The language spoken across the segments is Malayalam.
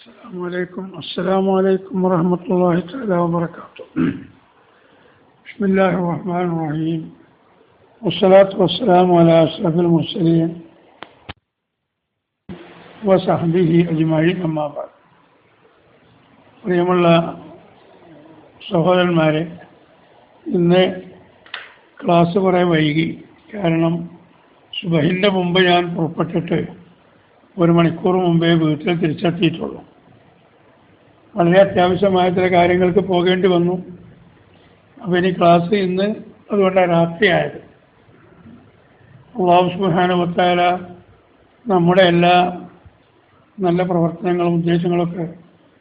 السلام عليكم السلام عليكم ورحمة الله تعالى وبركاته بسم الله الرحمن الرحيم والصلاة والسلام على أشرف المرسلين وصحبه أجمعين أما بعد പ്രിയമുള്ള സഹോദരന്മാരെ ഇന്ന് ക്ലാസ് കുറേ വൈകി കാരണം സുബഹിൻ്റെ മുമ്പ് ഞാൻ പുറപ്പെട്ടിട്ട് ഒരു മണിക്കൂർ മുമ്പേ വീട്ടിൽ തിരിച്ചെത്തിയിട്ടുള്ളൂ വളരെ അത്യാവശ്യമായ ചില കാര്യങ്ങൾക്ക് പോകേണ്ടി വന്നു. അപ്പോൾ ഇനി ക്ലാസ് ഇന്ന് അതുകൊണ്ടാണ് രാത്രിയായത്. അള്ളാഹു ഒത്താല നമ്മുടെ എല്ലാ നല്ല പ്രവർത്തനങ്ങളും ഉദ്ദേശങ്ങളൊക്കെ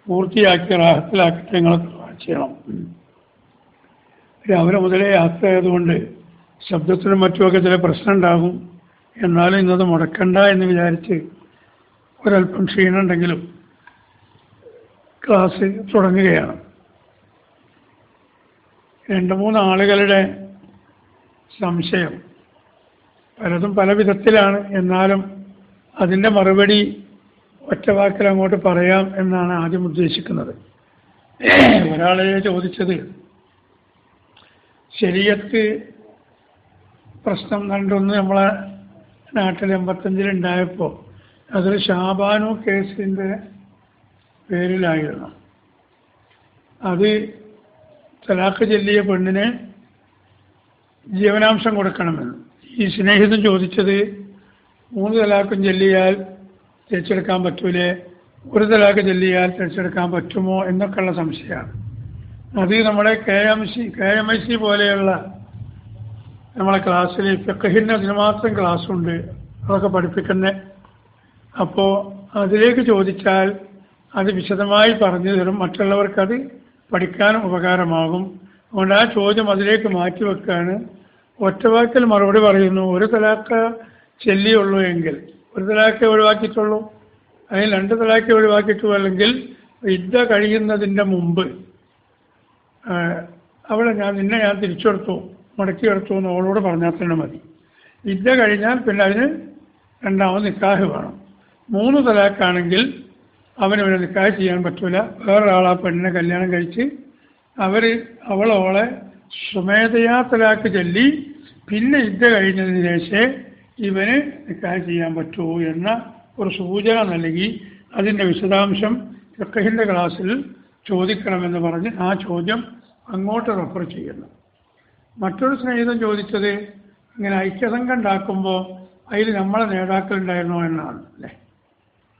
പൂർത്തിയാക്കി റാഹത്തിലാക്കിയിട്ട് ഞങ്ങളൊക്കെ ചെയ്യണം. രാവിലെ മുതലേ യാത്ര ആയതുകൊണ്ട് ശബ്ദത്തിനും മറ്റുമൊക്കെ ചില പ്രശ്നം ഉണ്ടാകും. എന്നാലും ഇന്നത് മുടക്കണ്ട എന്ന് വിചാരിച്ച് ഒരല്പം ക്ഷീണമുണ്ടെങ്കിലും ക്ലാസ് തുടങ്ങുകയാണ്. രണ്ട് മൂന്ന് ആളുകളുടെ സംശയം പലതും പല വിധത്തിലാണ്. എന്നാലും അതിന്റെ മറുപടി ഒറ്റ വാക്കിൽ അങ്ങോട്ട് പറയാം എന്നാണ് ആദ്യം ഉദ്ദേശിക്കുന്നത്. ഒരാളെ ചോദിച്ചത് ശരീരത്ത് പ്രശ്നം കണ്ടൊന്ന് നമ്മളെ നാട്ടിൽ എൺപത്തഞ്ചിലുണ്ടായപ്പോൾ അതിൽ ഷാബാനു കേസിന്റെ പേരിലായിരുന്നു. അത് തലാഖ് ചൊല്ലിയ പെണ്ണിന് ജീവനാംശം കൊടുക്കണമെന്ന്. ഈ സ്നേഹിതം ചോദിച്ചത് മൂന്ന് തലാഖും ചൊല്ലിയാൽ തിരിച്ചെടുക്കാൻ പറ്റൂലേ? ഒരു തലാഖ് ചൊല്ലിയാൽ തിരിച്ചെടുക്കാൻ പറ്റുമോ? എന്നൊക്കെയുള്ള സംശയമാണ്. അത് നമ്മുടെ K M C K M I C പോലെയുള്ള നമ്മളെ ക്ലാസ്സിൽ ഫിഖഹിന് അതിന് മാത്രം ക്ലാസ്സുണ്ട്. അതൊക്കെ പഠിപ്പിക്കുന്നത് അപ്പോൾ അതിലേക്ക് ചോദിച്ചാൽ അത് വിശദമായി പറഞ്ഞു തരും. മറ്റുള്ളവർക്കത് പഠിക്കാനും ഉപകാരമാകും. അതുകൊണ്ട് ആ ചോദ്യം അതിലേക്ക് മാറ്റി വെക്കാണ്. ഒറ്റവാക്കിൽ മറുപടി പറയുന്നു. ഒരു തലാക്ക് ചെല്ലിയുള്ളൂ എങ്കിൽ ഒരു തലാക്കെ ഒഴിവാക്കിയിട്ടുള്ളൂ. അതിൽ രണ്ട് തലാക്കെ ഒഴിവാക്കിയിട്ടുള്ളൂ അല്ലെങ്കിൽ യുദ്ധ കഴിയുന്നതിന്റെ മുമ്പ് അവളെ ഞാൻ നിന്നെ ഞാൻ തിരിച്ചെടുത്തു മടക്കി എടുത്തു എന്ന് അവളോട് പറഞ്ഞാൽ തന്നെ മതി. യുദ്ധ കഴിഞ്ഞാൽ പിന്നെ അതിന് രണ്ടാമത് നിക്കാഹ് വേണം. മൂന്ന് തലാക്കാണെങ്കിൽ അവന് പിന്നെ നിക്കാഹ് ചെയ്യാൻ പറ്റൂല. വേറൊരാൾ ആ പെണ്ണിനെ കല്യാണം കഴിച്ച് അവർ അവളോളെ സ്വമേധയാ തലാക്ക് ചൊല്ലി പിന്നെ ഇത് കഴിഞ്ഞതിന് ശേഷമേ ഇവന് നിക്കാഹ് ചെയ്യാൻ പറ്റൂ എന്ന ഒരു സൂചന നൽകി. അതിന്റെ വിശദാംശം ഫിഖഹിന്റെ ക്ലാസ്സിൽ ചോദിക്കണമെന്ന് പറഞ്ഞ് ആ ചോദ്യം അങ്ങോട്ട് റെഫർ ചെയ്യുന്നു. മറ്റൊരു സ്നേഹിതം ചോദിച്ചത് ഇങ്ങനെ ഐക്യസംഘം ഉണ്ടാക്കുമ്പോൾ അതിൽ നമ്മളെ നേതാക്കളുണ്ടായിരുന്നോ എന്നാണ് അല്ലേ?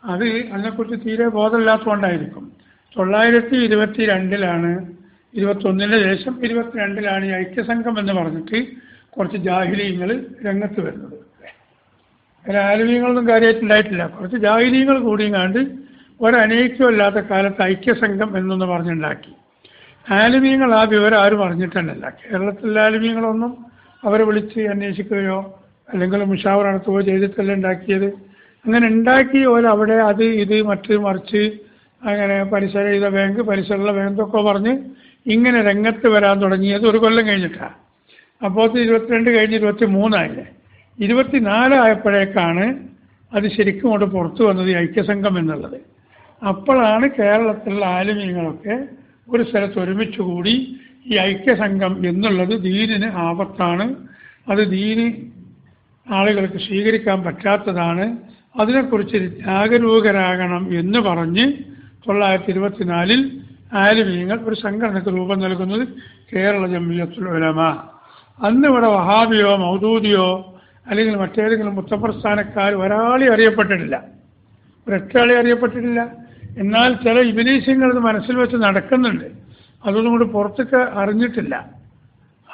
അത് അതിനെക്കുറിച്ച് തീരെ ബോധമില്ലാത്തതുകൊണ്ടായിരിക്കും. തൊള്ളായിരത്തി ഇരുപത്തി രണ്ടിലാണ് ഇരുപത്തൊന്നിന് ശേഷം ഇരുപത്തിരണ്ടിലാണ് ഈ ഐക്യസംഘം എന്ന് പറഞ്ഞിട്ട് കുറച്ച് ജാഹിലീങ്ങൾ രംഗത്ത് വരുന്നത്. ആലുവീങ്ങളൊന്നും കാര്യമായിട്ടുണ്ടായിട്ടില്ല കുറച്ച് ജാഹിലീങ്ങൾ കൂടിയും ഒരനൈക്യമില്ലാത്ത കാലത്ത് ഐക്യസംഘം എന്നൊന്ന് പറഞ്ഞുണ്ടാക്കി. ആലുമീങ്ങൾ ആ വിവരം ആരും അറിഞ്ഞിട്ടുണ്ടല്ല കേരളത്തിലെ ആലുമീങ്ങളൊന്നും അവരെ വിളിച്ച് അന്വേഷിക്കുകയോ അല്ലെങ്കിൽ മുഷാവർ നടത്തുകയോ ചെയ്തിട്ടല്ല ഉണ്ടാക്കിയത്. അങ്ങനെ ഉണ്ടാക്കി ഓരവിടെ അത് ഇത് മറ്റ് മറിച്ച് അങ്ങനെ പരിസര ചെയ്ത ബാങ്ക് പരിസരമുള്ള എന്നൊക്കെ പറഞ്ഞ് ഇങ്ങനെ രംഗത്ത് വരാൻ തുടങ്ങിയത് ഒരു കൊല്ലം കഴിഞ്ഞിട്ടാണ് അപ്പോൾ ഇരുപത്തിരണ്ട് കഴിഞ്ഞ് ഇരുപത്തി മൂന്നായില്ലേ ഇരുപത്തിനാലായപ്പോഴേക്കാണ് അത് ശരിക്കും കൊണ്ട് പുറത്തു വന്നത് ഐക്യസംഘം എന്നുള്ളത്. അപ്പോഴാണ് കേരളത്തിലുള്ള ആലുമീങ്ങളൊക്കെ ഒരു സ്ഥലത്ത് ഒരുമിച്ച് കൂടി ഈ ഐക്യസംഘം എന്നുള്ളത് ദീനിന് ആപത്താണ്. അത് ദീന് ആളുകൾക്ക് സ്വീകരിക്കാൻ പറ്റാത്തതാണ്. അതിനെക്കുറിച്ച് ജാഗരൂകരാകണം എന്ന് പറഞ്ഞ് തൊള്ളായിരത്തി ഇരുപത്തിനാലിൽ ആലുമീങ്ങൾ ഒരു സംഘടനയ്ക്ക് രൂപം നൽകുന്നത് കേരള ജമ്മിയത്തുൽ ഉലമ. അന്ന് ഇവിടെ വഹാബിയോ മൗദൂദിയോ അല്ലെങ്കിൽ മറ്റേതെങ്കിലും മുത്തപ്രസ്ഥാനക്കാർ ഒരാളെ അറിയപ്പെട്ടിട്ടില്ല. ഒരൊറ്റാളെ അറിയപ്പെട്ടിട്ടില്ല. എന്നാൽ ചില ഇബിലീസ്യങ്ങൾ ഇത് മനസ്സിൽ വെച്ച് നടക്കുന്നുണ്ട്. അതൊന്നും കൂടി പുറത്തേക്ക് അറിഞ്ഞിട്ടില്ല.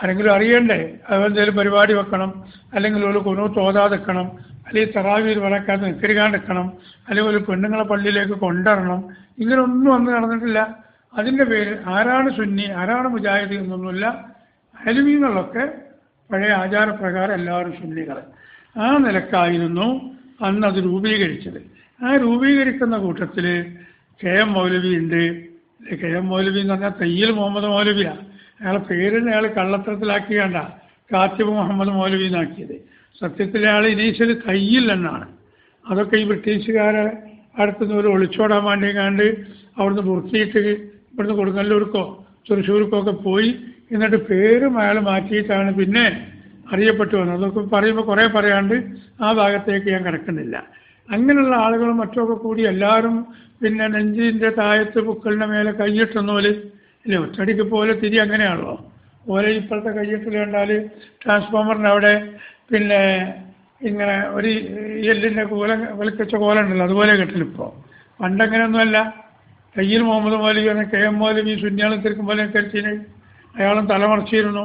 ആരെങ്കിലും അറിയണ്ടേ? അതെന്തെങ്കിലും പരിപാടി വെക്കണം. അല്ലെങ്കിൽ ഒരു കുനു തോതാതെക്കണം അല്ലെങ്കിൽ തറാവിയിൽ വളക്കാതെ നിൽക്കരികാണ്ടിക്കണം അല്ലെങ്കിൽ ഒരു പെണ്ണുങ്ങളെ പള്ളിയിലേക്ക് കൊണ്ടുവരണം ഇങ്ങനെയൊന്നും അന്ന് നടന്നിട്ടില്ല. അതിന്റെ പേര് ആരാണ് സുന്നി ആരാണ് മുജാഹിദ് എന്നൊന്നുമില്ല. അലുമീങ്ങളൊക്കെ പഴയ ആചാരപ്രകാരം എല്ലാവരും സുന്നികൾ ആ നിലക്കായിരുന്നു അന്ന് അത് രൂപീകരിച്ചത്. ആ രൂപീകരിക്കുന്ന കൂട്ടത്തിൽ കെ എം മൗലവി ഉണ്ട് കെ എം മൗലവി എന്ന് പറഞ്ഞാൽ തയ്യൽ മുഹമ്മദ് മൗലവിയാണ് അയാളെ പേരിന് അയാൾ കള്ളത്തരത്തിലാക്കിയാണ്ട കാത്തിബ് മുഹമ്മദ് മൗലവി എന്നാക്കിയത്. സത്യത്തിൽ അയാൾ ഇനീഷ്യൽ കയ്യില്ലെന്നാണ്. അതൊക്കെ ഈ ബ്രിട്ടീഷുകാരെ അടുത്തുനിന്ന് ഒരു ഒളിച്ചോടാൻ വേണ്ടി കണ്ട് അവിടുന്ന് പുറത്തിയിട്ട് ഇവിടുന്ന് കൊടുങ്ങല്ലൂർക്കോ തൃശ്ശൂർക്കോ ഒക്കെ പോയി എന്നിട്ട് പേരും അയാൾ മാറ്റിയിട്ടാണ് പിന്നെ അറിയപ്പെട്ടു വന്നത്. അതൊക്കെ പറയുമ്പോൾ കുറേ പറയാണ്ട് ആ ഭാഗത്തേക്ക് ഞാൻ കിടക്കുന്നില്ല. അങ്ങനെയുള്ള ആളുകളും മറ്റുമൊക്കെ കൂടി എല്ലാവരും പിന്നെ നെഞ്ചിന്റെ താഴത്ത് പുക്കളിന്റെ മേലെ കൈയിട്ടുന്ന പോലെ ഒറ്റടിക്ക് പോലെ തിരി അങ്ങനെയാണല്ലോ പോലെ ഇപ്പോഴത്തെ കൈയ്യത്തിൽ കണ്ടാൽ ട്രാൻസ്ഫോമറിന്റെ അവിടെ പിന്നെ ഇങ്ങനെ ഒരു എല്ലിന്റെ കോല വലിക്കച്ച കോല ഉണ്ടല്ലോ അതുപോലെ കെട്ടലിപ്പോൾ പണ്ടങ്ങനെയൊന്നുമല്ല തയ്യിൽ മുഹമ്മദ് മൗലവി കെ എം മൗലവി സുന്യാളം തിരിക്കും പോലെ കരിച്ചിന് അയാളും തലമറച്ചിരുന്നു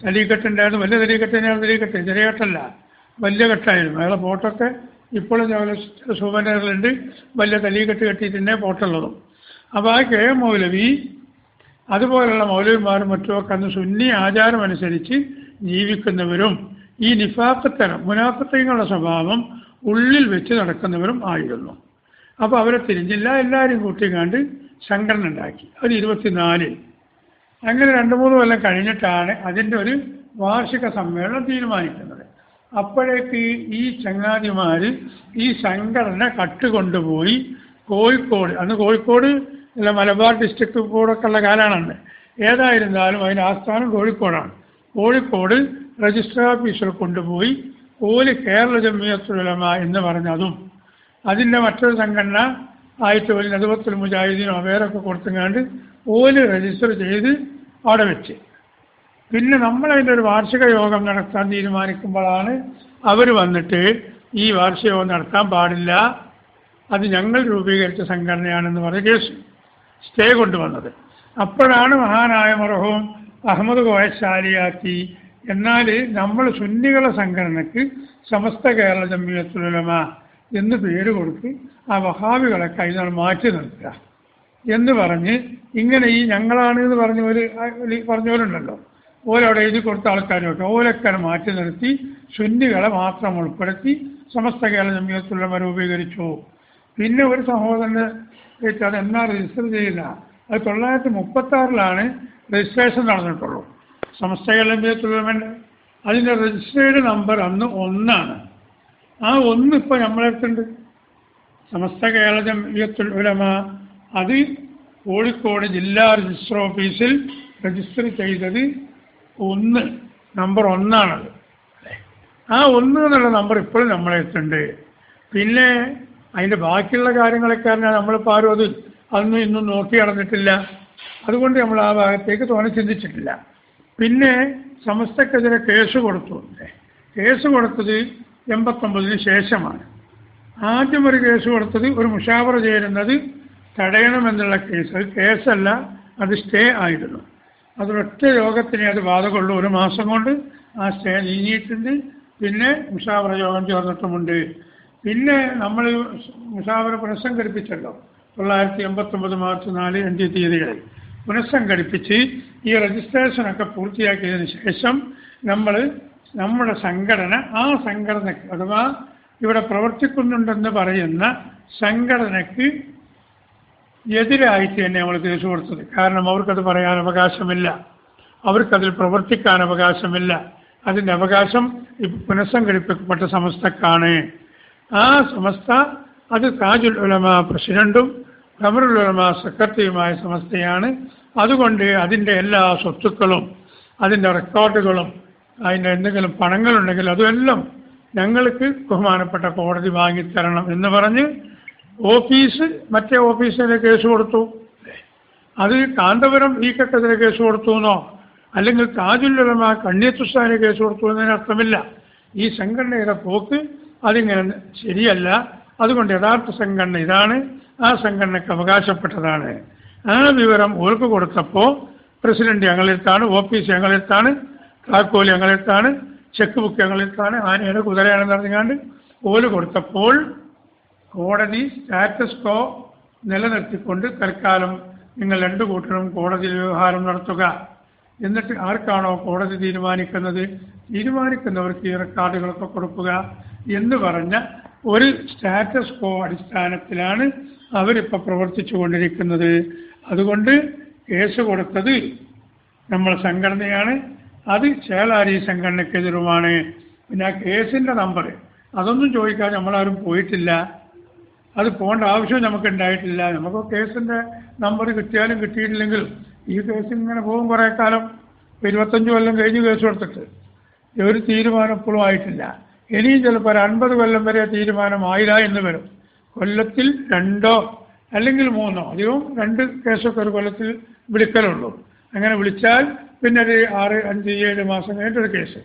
തലീക്കെട്ടുണ്ടായിരുന്നു വലിയ തലീക്കെട്ടിനായിരുന്നു തലീക്കെട്ട് ചെറിയ കെട്ടല്ല. വലിയ കെട്ടായിരുന്നു. അയാളെ ഫോട്ടോക്കെ ഇപ്പോഴും ഞങ്ങൾ സുബനറിലുണ്ട് വലിയ തലീക്കെട്ട് ഫോട്ടോ ഉള്ളതും. അപ്പോൾ ആ കെ എം മൗലവി അതുപോലെയുള്ള മൗലവിമാരും മറ്റുമൊക്കെ അന്ന് സുന്നി ആചാരമനുസരിച്ച് ജീവിക്കുന്നവരും ഈ നിഫാക്കത്തരം മുനാഫത്തങ്ങളുടെ സ്വഭാവം ഉള്ളിൽ വെച്ച് നടക്കുന്നവരും ആയിരുന്നു. അപ്പോൾ അവരെ തിരിഞ്ഞില്ല എല്ലാവരും കൂട്ടിക്കാണ്ട് സംഘടന ഉണ്ടാക്കി. അത് ഇരുപത്തിനാലിൽ. അങ്ങനെ രണ്ട് മൂന്ന് കൊല്ലം കഴിഞ്ഞിട്ടാണ് അതിന്റെ ഒരു വാർഷിക സമ്മേളനം തീരുമാനിക്കുന്നത്. അപ്പോഴേക്ക് ഈ ചങ്ങാതിമാർ ഈ സംഘടന കട്ടുകൊണ്ടുപോയി കോഴിക്കോട്. അന്ന് കോഴിക്കോട് അല്ല മലബാർ ഡിസ്ട്രിക്ട് ബോർഡൊക്കെ ഉള്ള കാലമാണ് ഏതായിരുന്നാലും അതിന്റെ ആസ്ഥാനം കോഴിക്കോടാണ്. കോഴിക്കോട് രജിസ്റ്റർ ഓഫീസിൽ കൊണ്ടുപോയി ഓൽ കേരള ജമിയത്തുലമ എന്ന് പറഞ്ഞതും അതിന്റെ മറ്റൊരു സംഘടന ആയിട്ട് ഒരു നെതുപത്തിൽ മുജാഹിദീനോ വേറൊക്കെ കൊടുത്തുങ്ങാണ്ട് ഓൽ രജിസ്റ്റർ ചെയ്ത് അവിടെ വെച്ച്. പിന്നെ നമ്മളതിന്റെ ഒരു വാർഷിക യോഗം നടത്താൻ തീരുമാനിക്കുമ്പോഴാണ് അവർ വന്നിട്ട് ഈ വാർഷിക യോഗം നടത്താൻ പാടില്ല. അത് ഞങ്ങൾ രൂപീകരിച്ച സംഘടനയാണെന്ന് പറഞ്ഞ കേസ് സ്റ്റേ കൊണ്ടുവന്നത്. അപ്പോഴാണ് മഹാനായ മറഹവും അഹമ്മദ് കോയശാലിയാക്കി എന്നാൽ നമ്മൾ സുന്നികളെ സംഘടനയ്ക്ക് സമസ്ത കേരള ജമ്മിയത്തുലമ എന്ന് പേര് കൊടുത്ത് ആ വഹാബികളെ കൈനാൾ മാറ്റി നിർത്തുക. എന്ന് പറഞ്ഞ് ഇങ്ങനെ ഈ ഞങ്ങളാണ് എന്ന് പറഞ്ഞ ഒരു പറഞ്ഞവരുണ്ടല്ലോ. ഓരവിടെ എഴുതി കൊടുത്ത ആൾക്കാരോട്ട് ഓരൊക്കെ മാറ്റി നിർത്തി സുന്നികളെ മാത്രം ഉൾപ്പെടുത്തി സമസ്ത കേരള ജമ്മിയത്തുലമ രൂപീകരിച്ചു. പിന്നെ ഒരു സഹോദരന് വെച്ചാൽ എന്നാ രജിസ്റ്റർ ചെയ്യില്ല അത് തൊള്ളായിരത്തി മുപ്പത്തി ആറിലാണ് രജിസ്ട്രേഷൻ നടന്നിട്ടുള്ളൂ. സമസ്ത കേരളത്തിലുള്ളവന്റെ അതിന്റെ രജിസ്റ്റേഡ് നമ്പർ അന്ന് ഒന്നാണ്. ആ ഒന്ന് ഇപ്പോൾ നമ്മളെടുത്തുണ്ട് സമസ്ത കേരള ജമിയത്തുൽ ഉലമ അത് കോഴിക്കോട് ജില്ലാ രജിസ്റ്റർ ഓഫീസിൽ രജിസ്റ്റർ ചെയ്തത് ഒന്ന് നമ്പർ ഒന്നാണത്. ആ ഒന്ന് എന്നുള്ള നമ്പർ ഇപ്പോഴും നമ്മളെടുത്തുണ്ട് പിന്നെ അതിന്റെ ബാക്കിയുള്ള കാര്യങ്ങളൊക്കെ പറഞ്ഞാൽ നമ്മളിപ്പോൾ ആരും അത് അന്നും ഇന്നും നോക്കി നടന്നിട്ടില്ല. അതുകൊണ്ട് നമ്മൾ ആ ഭാഗത്തേക്ക് തോന്നി ചിന്തിച്ചിട്ടില്ല. പിന്നെ സമസ്തക്കെതിരെ കേസ് കൊടുത്തു കേസ് കൊടുത്തത് എൺപത്തൊമ്പതിന് ശേഷമാണ്. ആദ്യം ഒരു കേസ് കൊടുത്തത് ഒരു മുഷാവറ ചേരുന്നത് തടയണമെന്നുള്ള കേസ്. അത് കേസല്ല അത് സ്റ്റേ ആയിരുന്നു. അതൊരൊറ്റ യോഗത്തിനെ അത് ബാധകമുള്ളൂ ഒരു മാസം കൊണ്ട് ആ സ്റ്റേ നീങ്ങിയിട്ടുണ്ട്. പിന്നെ മുഷാവറ യോഗം ചേർന്നിട്ടുമുണ്ട്. പിന്നെ നമ്മൾ മുഷാവറ പുനഃസംഘടിപ്പിച്ചല്ലോ. തൊള്ളായിരത്തി എൺപത്തൊമ്പത് മാർച്ച് നാല് അഞ്ച് തീയതികളിൽ. പുനഃസംഘടിപ്പിച്ച് ഈ രജിസ്ട്രേഷനൊക്കെ പൂർത്തിയാക്കിയതിന് ശേഷം നമ്മൾ നമ്മുടെ സംഘടന ആ സംഘടനയ്ക്ക് അഥവാ ഇവിടെ പ്രവർത്തിക്കുന്നുണ്ടെന്ന് പറയുന്ന സംഘടനയ്ക്ക് എതിരായിട്ട് തന്നെ നമ്മൾ കേസ് കൊടുത്തത്. കാരണം അവർക്കത് പറയാൻ അവകാശമില്ല. അവർക്കതിൽ പ്രവർത്തിക്കാൻ അവകാശമില്ല. അതിന്റെ അവകാശം പുനഃസംഘടിപ്പിക്കപ്പെട്ട സമസ്തക്കാണ്. ആ സമസ്ത അത് താജുൽ ഉലമ പ്രസിഡന്റും ഖമറുൽ ഉലമ സെക്രട്ടറിയുമായ സമസ്തയാണ്. അതുകൊണ്ട് അതിന്റെ എല്ലാ സ്വത്തുക്കളും അതിന്റെ റെക്കോർഡുകളും അതിന്റെ എന്തെങ്കിലും പണങ്ങളുണ്ടെങ്കിൽ അതുമെല്ലാം ഞങ്ങൾക്ക് ബഹുമാനപ്പെട്ട കോടതി വാങ്ങിത്തരണം എന്ന് പറഞ്ഞ് ഓഫീസ് മറ്റേ ഓഫീസിന് കേസ് കൊടുത്തു. അത് കാന്തപുരം ഈ ഘട്ടത്തിന് കേസ് കൊടുത്തു എന്നോ അല്ലെങ്കിൽ താജുല്ലമ കണ്യത്തുസ്ഥാന് കേസ് കൊടുത്തു എന്നതിന് അർത്ഥമില്ല. ഈ സംഘടനയുടെ പോക്ക് അതിങ്ങനെ ശരിയല്ല. അതുകൊണ്ട് യഥാർത്ഥ സംഘടന ഇതാണ്. ആ സംഘടനയ്ക്ക് അവകാശപ്പെട്ടതാണ്. ആ വിവരം ഓർക്ക് കൊടുത്തപ്പോൾ പ്രസിഡന്റ് ഞങ്ങളെടുത്താണ് ഓഫീസ് ഞങ്ങളെടുത്താണ് താക്കോൽ ഞങ്ങളെടുത്താണ് ചെക്ക് ബുക്ക് ഞങ്ങളെടുത്താണ് ആനയുടെ കുതിരയാണെന്ന് പറഞ്ഞുകൊണ്ട് ഓൽ കൊടുത്തപ്പോൾ കോടതി സ്റ്റാറ്റസ് കോ നിലനിർത്തിക്കൊണ്ട് തൽക്കാലം നിങ്ങൾ രണ്ടു കൂട്ടരും കോടതി വ്യവഹാരം നടത്തുക. എന്നിട്ട് ആർക്കാണോ കോടതി തീരുമാനിക്കുന്നത്? തീരുമാനിക്കുന്നവർക്ക് ഈ റെക്കോർഡുകളൊക്കെ കൊടുക്കുക എന്ന് പറഞ്ഞ ഒരു സ്റ്റാറ്റസ് കോ അടിസ്ഥാനത്തിലാണ് അവരിപ്പോൾ പ്രവർത്തിച്ചു കൊണ്ടിരിക്കുന്നത് അതുകൊണ്ട് കേസ് കൊടുത്തത് നമ്മളെ സംഘടനയാണ് അത് ചേളാരി സംഘടനയ്ക്കെതിരുമാണ് പിന്നെ ആ കേസിന്റെ നമ്പർ അതൊന്നും ചോദിക്കാൻ നമ്മളാരും പോയിട്ടില്ല. അത് പോകേണ്ട ആവശ്യം നമുക്ക് ഉണ്ടായിട്ടില്ല നമുക്ക് കേസിന്റെ നമ്പർ കിട്ടിയാലും കിട്ടിയിട്ടില്ലെങ്കിലും ഈ കേസ് ഇങ്ങനെ പോകും കുറേ കാലം ഇരുപത്തഞ്ച് കൊല്ലം കഴിഞ്ഞ് കേസ് കൊടുത്തിട്ട്. ഒരു തീരുമാനം ഇപ്പോഴും ആയിട്ടില്ല. ഇനിയും ചിലപ്പോൾ ഒരു അൻപത് കൊല്ലം വരെ തീരുമാനമായില്ല എന്ന് വരും. കൊല്ലത്തിൽ രണ്ടോ അല്ലെങ്കിൽ മൂന്നോ അധികവും രണ്ട് കേസൊക്കെ ഒരു കൊല്ലത്തിൽ വിളിക്കലുള്ളൂ. അങ്ങനെ വിളിച്ചാൽ പിന്നെ ഒരു ആറ് അഞ്ച് ഏഴ് മാസം കഴിഞ്ഞിട്ടൊരു കേസ്.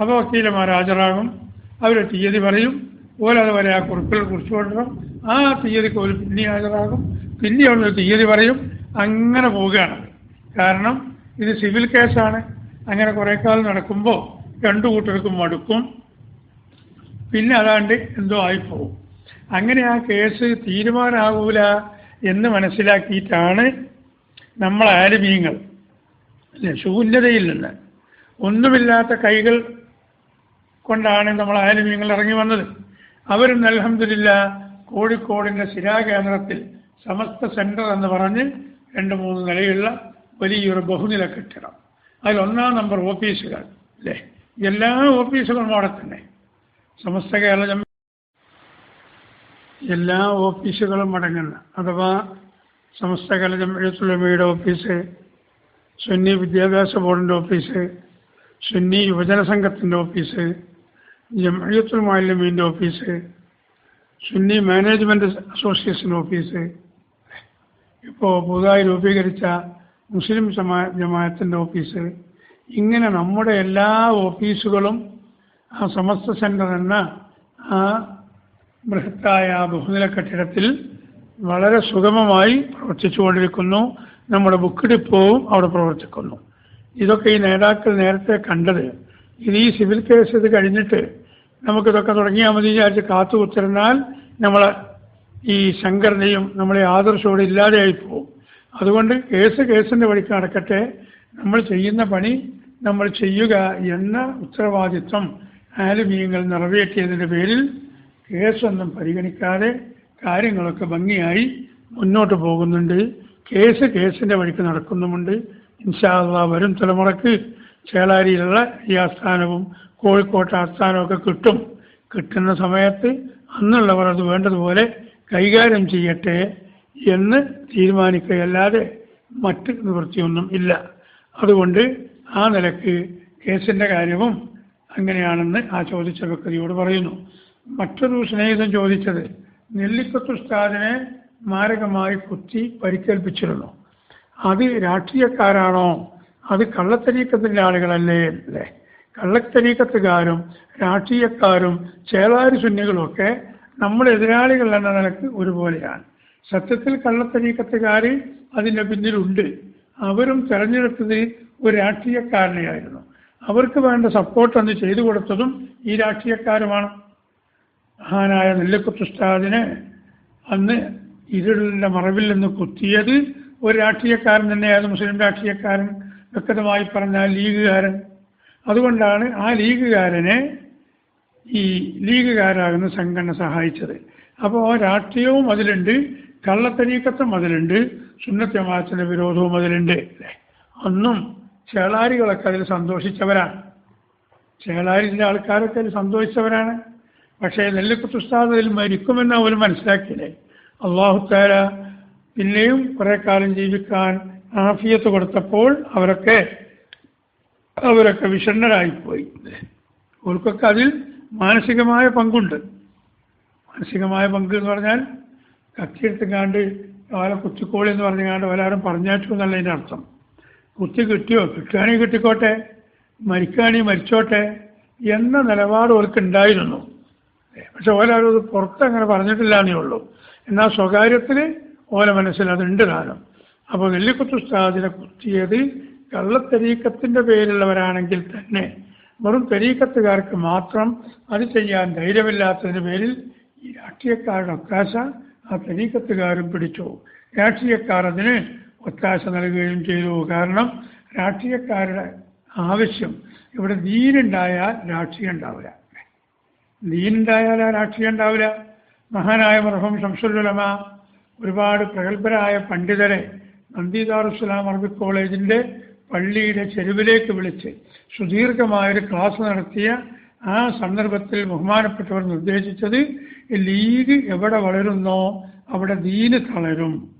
അപ്പോൾ വക്കീലന്മാർ ഹാജരാകും. അവർ തീയതി പറയും. പോലെ അതുപോലെ ആ കുറിപ്പിൽ കുറിച്ച് കൊണ്ടുവരും ആ തീയതിക്ക് ഒരു പിന്നെ ഹാജരാകും. പിന്നെ അവിടെ തീയതി പറയും. അങ്ങനെ പോവുകയാണ്. കാരണം ഇത് സിവിൽ കേസാണ്. അങ്ങനെ കുറേ കാലം നടക്കുമ്പോൾ രണ്ടു കൂട്ടർക്കും മടുക്കും. പിന്നെ അതാണ്ട് എന്തോ ആയിപ്പോവും. അങ്ങനെ ആ കേസ് തീരുമാനമാകൂല എന്ന് മനസ്സിലാക്കിയിട്ടാണ് നമ്മൾ ആലിമീങ്ങൾ ശൂന്യതയിൽ നിന്ന്. ഒന്നുമില്ലാത്ത കൈകൾ കൊണ്ടാണ് നമ്മൾ ആലിമീങ്ങൾ ഇറങ്ങി വന്നത്. അവരും അലഹമില്ല കോഴിക്കോടിന്റെ ശിലാകേന്ദ്രത്തിൽ സമസ്ത സെന്റർ എന്ന് പറഞ്ഞ് രണ്ട് മൂന്ന് നിലയുള്ള വലിയൊരു ബഹുനില കെട്ടിടം അതിൽ ഒന്നാം നമ്പർ ഓഫീസുകൾ. അല്ലേ? എല്ലാ ഓഫീസുകളും അവിടെ തന്നെ. സമസ്ത കേരള എല്ലാ ഓഫീസുകളും അടങ്ങുന്ന അഥവാ സമസ്ത കേരള ജമയത്തുലമയുടെ ഓഫീസ് സുന്നി വിദ്യാഭ്യാസ ബോർഡിന്റെ ഓഫീസ് സുന്നി യുവജന സംഘത്തിന്റെ ഓഫീസ് ജമയത്തുൽ മാലിമീന്റെ office Sunni management association office. ഇപ്പോൾ പുതുതായി രൂപീകരിച്ച മുസ്ലിം ജമാ ജമാഅത്തിന്റെ ഓഫീസ്. ഇങ്ങനെ നമ്മുടെ എല്ലാ ഓഫീസുകളും സമസ്ത സെന്റർ എന്ന ആ ബൃഹത്തായ ആ ബഹുനില കെട്ടിടത്തിൽ വളരെ സുഗമമായി പ്രവർത്തിച്ചുകൊണ്ടിരിക്കുന്നു. നമ്മുടെ ബുക്ക് ഡിപ്പോവും അവിടെ പ്രവർത്തിക്കുന്നു. ഇതൊക്കെ ഈ നേതാക്കൾ നേരത്തെ കണ്ടത്. ഇത് ഈ സിവിൽ കേസ് ഇത് കഴിഞ്ഞിട്ട് നമുക്കിതൊക്കെ തുടങ്ങിയാൽ മതി വിചാരിച്ച് കാത്തു കുത്തിരുന്നാൽ നമ്മൾ ഈ സംഘടനയും നമ്മളെ ആദർശത്തോടെ ഇല്ലാതെയായി പോകും അതുകൊണ്ട് കേസ് കേസിന്റെ വഴിക്ക് നടക്കട്ടെ. നമ്മൾ ചെയ്യുന്ന പണി നമ്മൾ ചെയ്യുക എന്ന ഉത്തരവാദിത്വം ആലുമീങ്ങൾ നിറവേറ്റിയതിന്റെ പേരിൽ കേസൊന്നും പരിഗണിക്കാതെ കാര്യങ്ങളൊക്കെ ഭംഗിയായി മുന്നോട്ട് പോകുന്നുണ്ട്. കേസ് കേസിന്റെ വഴിക്ക് നടക്കുന്നുമുണ്ട്. ഇൻഷാല്ല വരും തലമുറയ്ക്ക് ചേളാരിയിലുള്ള ഈ ആസ്ഥാനവും കോഴിക്കോട്ട് ആസ്ഥാനമൊക്കെ കിട്ടും. കിട്ടുന്ന സമയത്ത് അന്നുള്ളവർ അത് വേണ്ടതുപോലെ കൈകാര്യം ചെയ്യട്ടെ എന്ന് തീരുമാനിക്കുകയല്ലാതെ മറ്റ് നിവൃത്തിയൊന്നും ഇല്ല. അതുകൊണ്ട് ആ നിലയ്ക്ക് കേസിന്റെ കാര്യവും അങ്ങനെയാണെന്ന് ആ ചോദിച്ച വ്യക്തിയോട് പറയുന്നു. മറ്റൊരു സ്നേഹിതൻ ചോദിച്ചത് നെല്ലിക്കത്ത് ഉസ്താദിനെ മാരകമായി കുത്തി പരിക്കേൽപ്പിച്ചിരുന്നു. അത് രാഷ്ട്രീയക്കാരാണോ? അത് കള്ളത്തരീക്കത്തിന്റെ ആളുകളല്ലേ അല്ലേ? കള്ളത്തരീക്കത്തുകാരും രാഷ്ട്രീയക്കാരും ചേളാരി സുന്നികളുമൊക്കെ നമ്മുടെ എതിരാളികൾ എന്ന നിലയ്ക്ക് ഒരുപോലെയാണ്. സത്യത്തിൽ കള്ളത്തരീക്കത്തുകാർ അതിന്റെ പിന്നിലുണ്ട്. അവരും തെരഞ്ഞെടുത്തത് ഒരു രാഷ്ട്രീയക്കാരനെയായിരുന്നു. അവർക്ക് വേണ്ട സപ്പോർട്ട് അന്ന് ചെയ്തു കൊടുത്തതും ഈ രാഷ്ട്രീയക്കാരുമാണ്. മഹാനായ നെല്ലിക്കുത്തുസ്താദിനെ അന്ന് ഇരുളിന്റെ മറവിൽ നിന്ന് കുത്തിയത് ഒരു രാഷ്ട്രീയക്കാരൻ തന്നെയായിരുന്നു. മുസ്ലിം രാഷ്ട്രീയക്കാരൻ വ്യക്തമായി പറഞ്ഞ ലീഗുകാരൻ. അതുകൊണ്ടാണ് ആ ലീഗുകാരനെ ഈ ലീഗുകാരാകുന്ന സംഘടന സഹായിച്ചത്. അപ്പോൾ ആ രാഷ്ട്രീയവും അതിലുണ്ട് കള്ളത്തരീക്കത്തും അതിലുണ്ട് സുന്നത്യമാച്ചന്റെ വിരോധവും അതിലുണ്ട്. അന്നും ചേളാരികളൊക്കെ അതിൽ സന്തോഷിച്ചവരാണ്. ചേളാരിന്റെ ആൾക്കാരൊക്കെ അതിൽ സന്തോഷിച്ചവരാണ്. പക്ഷേ നെല്ലിക്കുത്ത് ഉസ്താദ് അതിൽ മരിക്കുമെന്ന് അവർ മനസ്സിലാക്കിയില്ലേ? അള്ളാഹുത്താര പിന്നെയും കുറെ കാലം ജീവിക്കാൻ ആഫിയത്ത് കൊടുത്തപ്പോൾ അവരൊക്കെ അവരൊക്കെ വിഷണ്ണരായിപ്പോയി. അവർക്കൊക്കെ അതിൽ മാനസികമായ പങ്കുണ്ട്. മാനസികമായ പങ്ക് എന്ന് പറഞ്ഞാൽ കത്തിയെടുത്തുകാണ്ട് അവരെ കുത്തിക്കോളി എന്ന് പറഞ്ഞാണ്ട് ഒരാരും പറഞ്ഞാറ്റു എന്നുള്ളതിന്റെ അർത്ഥം. കുത്തി കിട്ടിയോ? കിട്ടുകയാണെങ്കിൽ കിട്ടിക്കോട്ടെ മരിക്കുകയാണെങ്കിൽ മരിച്ചോട്ടെ എന്ന നിലപാട് അവർക്ക് ഉണ്ടായിരുന്നു. പക്ഷെ അത് പുറത്ത് അങ്ങനെ പറഞ്ഞിട്ടില്ല എന്നേ ഉള്ളൂ. എന്നാൽ സ്വകാര്യത്തിൽ ഓല മനസ്സിൽ അതുണ്ട് താനും അപ്പോൾ നെല്ലിക്കുത്തുസ്താദിനെ കുത്തിയത് കള്ളത്തരീക്കത്തിന്റെ പേരിലുള്ളവരാണെങ്കിൽ തന്നെ വെറും തെരീക്കത്തുകാർക്ക് മാത്രം അത് ചെയ്യാൻ ധൈര്യമില്ലാത്തതിന്റെ പേരിൽ ഈ രാഷ്ട്രീയക്കാരുടെ ഒക്കാശ ആ തെരീക്കത്തുകാരും പിടിച്ചു. രാഷ്ട്രീയക്കാർ അതിന് ഒത്താശ നൽകുകയും ചെയ്തു. കാരണം രാഷ്ട്രീയക്കാരുടെ ആവശ്യം ഇവിടെ ദീനുണ്ടായാൽ രാഷ്ട്രീയം ഉണ്ടാവില്ല. ദീനുണ്ടായാൽ ആ രാഷ്ട്രീയം ഉണ്ടാവില്ല. മഹാനായ മർഹം ശംസുലുലമ ഒരുപാട് പ്രഗത്ഭരായ പണ്ഡിതരെ നന്ദിദാറുസ്ലാം അറബിക് കോളേജിന്റെ പള്ളിയുടെ ചെരുവിലേക്ക് വിളിച്ച് സുദീർഘമായൊരു ക്ലാസ് നടത്തിയ ആ സന്ദർഭത്തിൽ ബഹുമാനപ്പെട്ടവർ നിർദ്ദേശിച്ചത് ലീഗ് എവിടെ വളരുന്നോ അവിടെ ദീന് തളരും.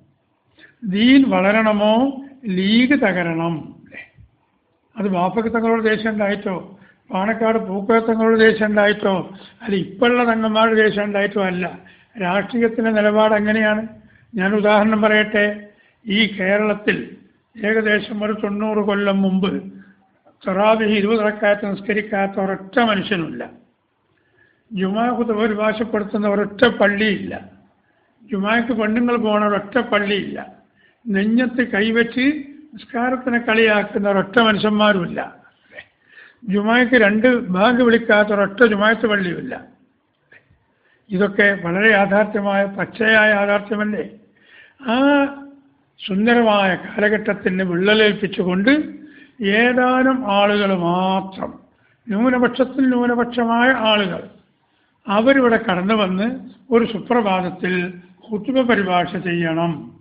ദീൻ വളരണമോ? ലീഗ് തകരണം. അത് ബാപ്പക്ക് തങ്ങളോട് ദേഷ്യം ഉണ്ടായിട്ടോ പാണക്കാട് പൂക്കോത്തങ്ങളോട് ദേഷ്യം ഉണ്ടായിട്ടോ അല്ല ഇപ്പോഴുള്ള തങ്ങന്മാരുടെ ദേഷ്യം ഉണ്ടായിട്ടോ അല്ല. രാഷ്ട്രീയത്തിന്റെ നിലപാട് എങ്ങനെയാണ്? ഞാൻ ഉദാഹരണം പറയട്ടെ. ഈ കേരളത്തിൽ ഏകദേശം ഒരു തൊണ്ണൂറ് കൊല്ലം മുമ്പ് തറാബിഹി ഇരുപതിറക്കാത്ത നിസ്കരിക്കാത്ത ഒരൊറ്റ മനുഷ്യനില്ല ജുമാ പരിഭാഷപ്പെടുത്തുന്ന ഒരൊറ്റ പള്ളിയില്ല. ജുമാക്ക് പെണ്ണുങ്ങൾ പോണ ഒരൊറ്റ പള്ളിയില്ല. നെഞ്ഞത്ത് കൈവച്ച് നിസ്കാരത്തിനെ കളിയാക്കുന്ന ഒരൊറ്റ മനുഷ്യന്മാരുമില്ല. ജുമായ്ക്ക് രണ്ട് ബാങ്ക് വിളിക്കാത്ത ഒരൊറ്റ ജുമായത്ത് പള്ളിയുമില്ല. ഇതൊക്കെ വളരെ യാഥാർത്ഥ്യമായ പച്ചയായ യാഥാർത്ഥ്യമല്ലേ? ആ സുന്ദരമായ കാലഘട്ടത്തിന് വിള്ളലേൽപ്പിച്ചുകൊണ്ട് ഏതാനും ആളുകൾ മാത്രം ന്യൂനപക്ഷത്തിൽ ന്യൂനപക്ഷമായ ആളുകൾ അവരിവിടെ കടന്നു വന്ന് ഒരു സുപ്രഭാതത്തിൽ കുത്തുമ പരിഭാഷ ചെയ്യണം.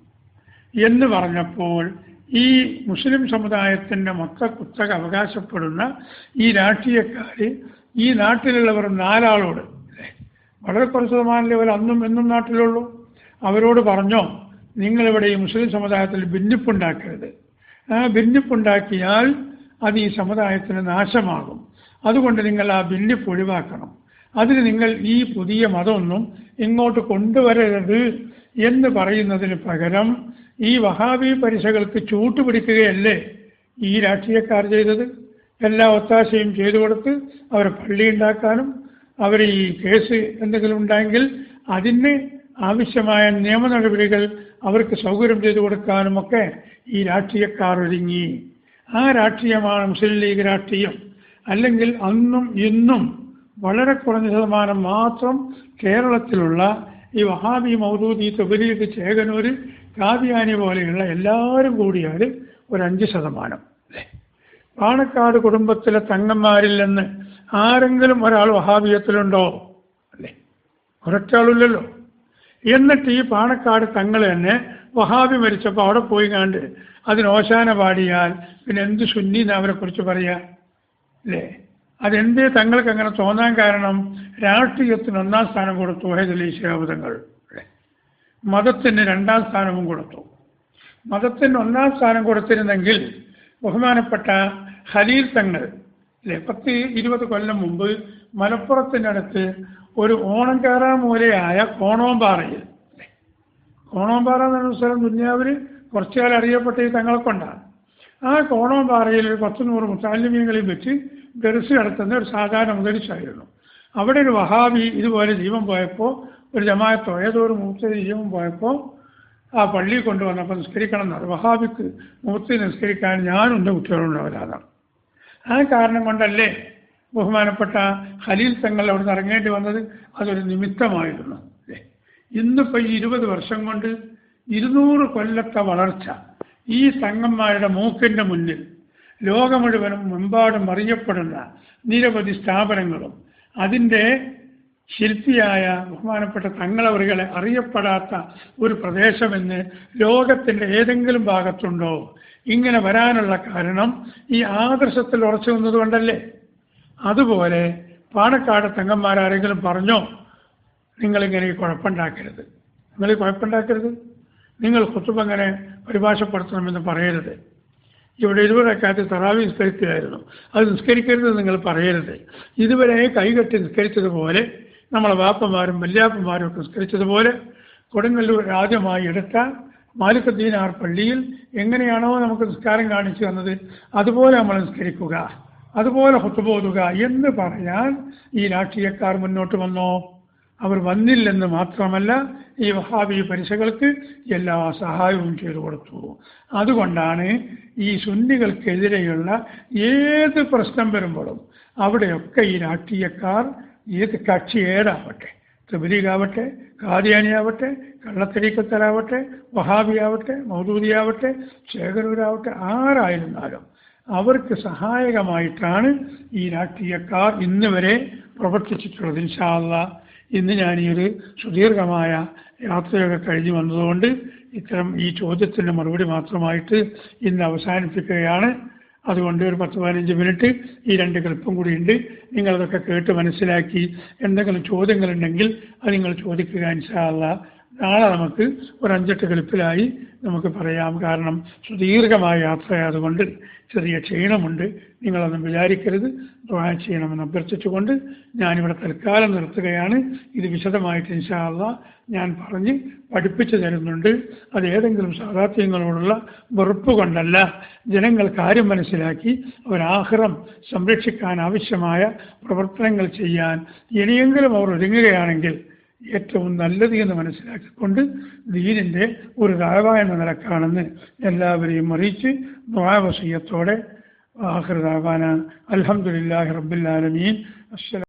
എന്ന് പറഞ്ഞപ്പോൾ ഈ മുസ്ലിം സമുദായത്തിന്റെ മൊത്ത കുത്തക അവകാശപ്പെടുന്ന ഈ രാഷ്ട്രീയക്കാർ ഈ നാട്ടിലുള്ളവർ നാലാളോട് വളരെ കുറച്ച് ശതമാനം ഇവർ അന്നും എന്നും നാട്ടിലുള്ളൂ. അവരോട് പറഞ്ഞോ നിങ്ങളിവിടെ ഈ മുസ്ലിം സമുദായത്തിൽ ഭിന്നിപ്പുണ്ടാക്കരുത്. ആ ഭിന്നിപ്പുണ്ടാക്കിയാൽ അത് ഈ സമുദായത്തിന് നാശമാകും. അതുകൊണ്ട് നിങ്ങൾ ആ ഭിന്നിപ്പ് ഒഴിവാക്കണം. അതിന് നിങ്ങൾ ഈ പുതിയ മതമൊന്നും ഇങ്ങോട്ട് കൊണ്ടുവരരുത് എന്ന് പറയുന്നതിന് പകരം ഈ വഹാബി പരിശകൾക്ക് ചൂട്ടുപിടിക്കുകയല്ലേ ഈ രാഷ്ട്രീയക്കാർ ചെയ്തത്? എല്ലാ ഒത്താശയും ചെയ്തു കൊടുത്ത് അവർ പള്ളി ഉണ്ടാക്കാനും അവർ ഈ കേസ് എന്തെങ്കിലും ഉണ്ടെങ്കിൽ അതിന് ആവശ്യമായ നിയമ നടപടികൾ അവർക്ക് സൗകര്യം ചെയ്തു കൊടുക്കാനുമൊക്കെ ഈ രാഷ്ട്രീയക്കാർ ഒരുങ്ങി. ആ രാഷ്ട്രീയമാണ് മുസ്ലിം ലീഗ് രാഷ്ട്രീയം. അല്ലെങ്കിൽ അന്നും ഇന്നും വളരെ കുറഞ്ഞ ശതമാനം മാത്രം കേരളത്തിലുള്ള ഈ വഹാബി മൗദൂദി തൊബലീഗ് ചേകനൂർ കാദിയാനി പോലെയുള്ള എല്ലാവരും കൂടിയാൽ ഒരു അഞ്ച് ശതമാനം. പാണക്കാട് കുടുംബത്തിലെ തങ്ങന്മാരിൽ നിന്ന് ആരെങ്കിലും ഒരാൾ വഹാബിയത്തിലുണ്ടോ? അല്ലേ? ഒരൊറ്റാളില്ലല്ലോ എന്നിട്ട് ഈ പാണക്കാട് തങ്ങൾ തന്നെ വഹാബി മരിച്ചപ്പോൾ അവിടെ പോയി കണ്ട് അതിന് ഓശാന പാടിയാൽ പിന്നെ എന്ത് സുന്നി അവരെക്കുറിച്ച് അവരെ കുറിച്ച് പറയാ? അല്ലേ? അതെന്തേ? തങ്ങൾക്ക് അങ്ങനെ തോന്നാൻ കാരണം രാഷ്ട്രീയത്തിന് ഒന്നാം സ്ഥാനം കൊടുത്തു വഹദലി ശിഹാബുദങ്ങൾ മതത്തിന് രണ്ടാം സ്ഥാനവും കൊടുത്തു. മതത്തിന് ഒന്നാം സ്ഥാനം കൊടുത്തിരുന്നെങ്കിൽ ബഹുമാനപ്പെട്ട ഖലീൽ തങ്ങൾ അല്ലെ പത്ത് ഇരുപത് കൊല്ലം മുമ്പ് മലപ്പുറത്തിനടുത്ത് ഒരു ഓണംകാറ മൂലയായ കോണോമ്പാറയിൽ? കോണോമ്പാറ എന്ന സ്ഥലം ദുന്യാവിൽ കുറച്ചുകാലം അറിയപ്പെട്ട ഈ തങ്ങളെ കൊണ്ടാണ്. ആ കോണോമ്പാറയിൽ ഒരു പത്ത് നൂറ് മുത്താലിമീങ്ങളിൽ വെച്ച് ദർസ് നടത്തുന്ന ഒരു സാധാരണ മുതലിച്ചായിരുന്നു. അവിടെ ഒരു വഹാബി ഇതുപോലെ ജീവൻ പോയപ്പോൾ ഒരു ജമായത്തോ ഏതോ ഒരു മൂർത്തി ജീവൻ പോയപ്പോൾ ആ പള്ളിയിൽ കൊണ്ടുവന്നപ്പോൾ നിസ്കരിക്കണം എന്നാണ്. വഹാബിക്ക് മൂർത്തി നിസ്കരിക്കാൻ ഞാനും എന്റെ കുട്ടികളുണ്ടാവില്ലാതാണ് ആ കാരണം കൊണ്ടല്ലേ ബഹുമാനപ്പെട്ട ഖലീൽ തങ്ങൾ അവിടെ നിന്ന് ഇറങ്ങേണ്ടി വന്നത്? അതൊരു നിമിത്തമായിരുന്നു. അല്ലേ? ഇന്നിപ്പോൾ ഈ ഇരുപത് വർഷം കൊണ്ട് ഇരുന്നൂറ് കൊല്ലത്തെ വളർച്ച ഈ തങ്ങന്മാരുടെ മൂക്കിന്റെ മുന്നിൽ ലോകം മുഴുവനും മുമ്പാടും അറിയപ്പെടുന്ന നിരവധി സ്ഥാപനങ്ങളും അതിന്റെ ശില്പിയായ ബഹുമാനപ്പെട്ട തങ്ങളവറുകളെ അറിയപ്പെടാത്ത ഒരു പ്രദേശമെന്ന് ലോകത്തിന്റെ ഏതെങ്കിലും ഭാഗത്തുണ്ടോ? ഇങ്ങനെ വരാനുള്ള കാരണം ഈ ആദർശത്തിൽ ഉറച്ചു നിന്നതുകൊണ്ടല്ലേ അതുപോലെ പാണക്കാട് തങ്ങന്മാരാരെങ്കിലും പറഞ്ഞോ? നിങ്ങളിങ്ങനെ ഈ കുഴപ്പമുണ്ടാക്കരുത്. നിങ്ങൾ ഈ കുഴപ്പമുണ്ടാക്കരുത്. നിങ്ങൾ കുത്തുമ്പങ്ങനെ പരിഭാഷപ്പെടുത്തണമെന്ന് പറയരുത്. ഇവിടെ ഇരുപതക്കാലത്ത് തറാവി നിസ്കരിക്കുകയായിരുന്നു. അത് നിസ്കരിക്കരുത് നിങ്ങൾ പറയരുത്. ഇതുവരെ കൈകെട്ടി നിസ്കരിച്ചതുപോലെ നമ്മളെ വാപ്പന്മാരും വല്യാപ്പന്മാരും ഒക്കെ നിസ്കരിച്ചതുപോലെ കൊടുങ്ങല്ലൂർ ആദ്യമായി എടുത്ത മാലിക്കുദ്ദീനാർ പള്ളിയിൽ എങ്ങനെയാണോ നമുക്ക് നിസ്കാരം കാണിച്ചു തന്നത് അതുപോലെ നമ്മൾ നിസ്കരിക്കുക അതുപോലെ ഹൊത്തുപോതുക എന്ന് പറയാൻ ഈ രാഷ്ട്രീയക്കാർ മുന്നോട്ട് വന്നോ? അവർ വന്നില്ലെന്ന് മാത്രമല്ല ഈ വഹാബി പരിശകൾക്ക് എല്ലാ സഹായവും ചെയ്തു കൊടുത്തു. അതുകൊണ്ടാണ് ഈ സുന്നികൾക്കെതിരെയുള്ള ഏത് പ്രശ്നം വരുമ്പോഴും അവിടെയൊക്കെ ഈ രാഷ്ട്രീയക്കാർ ഏത് കക്ഷി ഏതാവട്ടെ തബലീഗാവട്ടെ കാദിയാനിയാവട്ടെ കള്ളത്തരീക്കത്തരാവട്ടെ വഹാബിയാവട്ടെ മൗദൂദിയാവട്ടെ ശേഖരൂരാവട്ടെ ആരായിരുന്നാലും അവർക്ക് സഹായകമായിട്ടാണ് ഈ രാഷ്ട്രീയക്കാർ ഇന്നുവരെ പ്രവർത്തിച്ചിട്ടുള്ളത് ഇൻഷാല്ല ഇന്ന് ഞാൻ ഈ ഒരു സുദീർഘമായ യാത്രയൊക്കെ കഴിഞ്ഞു വന്നതുകൊണ്ട് ഇത്തരം ഈ ചോദ്യത്തിന്റെ മറുപടി മാത്രമായിട്ട് ഇന്ന് അവസാനിപ്പിക്കുകയാണ്. അതുകൊണ്ട് ഒരു പത്ത് പതിനഞ്ച് മിനിറ്റ് ഈ രണ്ട് ക്ലിപ്പും കൂടി ഉണ്ട്. നിങ്ങളതൊക്കെ കേട്ട് മനസ്സിലാക്കി എന്തെങ്കിലും ചോദ്യങ്ങളുണ്ടെങ്കിൽ അത് നിങ്ങൾ ചോദിക്കുക ഇൻഷാല്ല നാളെ നമുക്ക് ഒരു അഞ്ചെട്ട് കളിപ്പിലായി നമുക്ക് പറയാം. കാരണം സുദീർഘമായ യാത്രയായതുകൊണ്ട് ചെറിയ ക്ഷീണമുണ്ട്. നിങ്ങളൊന്നും വിചാരിക്കരുത്. ദ്വാ ചെയ്യണമെന്ന് അഭ്യർത്ഥിച്ചുകൊണ്ട് ഞാനിവിടെ തൽക്കാലം നിർത്തുകയാണ്. ഇത് വിശദമായിട്ട് ഇൻഷാല്ല ഞാൻ പറഞ്ഞ് പഠിപ്പിച്ചു തരുന്നുണ്ട്. അത് ഏതെങ്കിലും സാധാത്യങ്ങളോടുള്ള വെറുപ്പ് കൊണ്ടല്ല ജനങ്ങൾ കാര്യം മനസ്സിലാക്കി അവരാഹ്റം സംരക്ഷിക്കാൻ ആവശ്യമായ പ്രവർത്തനങ്ങൾ ചെയ്യാൻ ഇനിയെങ്കിലും അവർ ഒരുങ്ങുകയാണെങ്കിൽ ഏറ്റവും നല്ലത് എന്ന് മനസ്സിലാക്കിക്കൊണ്ട് ദീനിന്റെ ഒരു ദാവ എന്ന നിലക്കാണെന്ന് എല്ലാവരെയും അറിയിച്ച് ദ്വാവസീയത്തോടെ ആഹൃദാവാന അലഹമുല്ലാഹി റബ്ബുല്ലാലമീൻ അസ്സലാം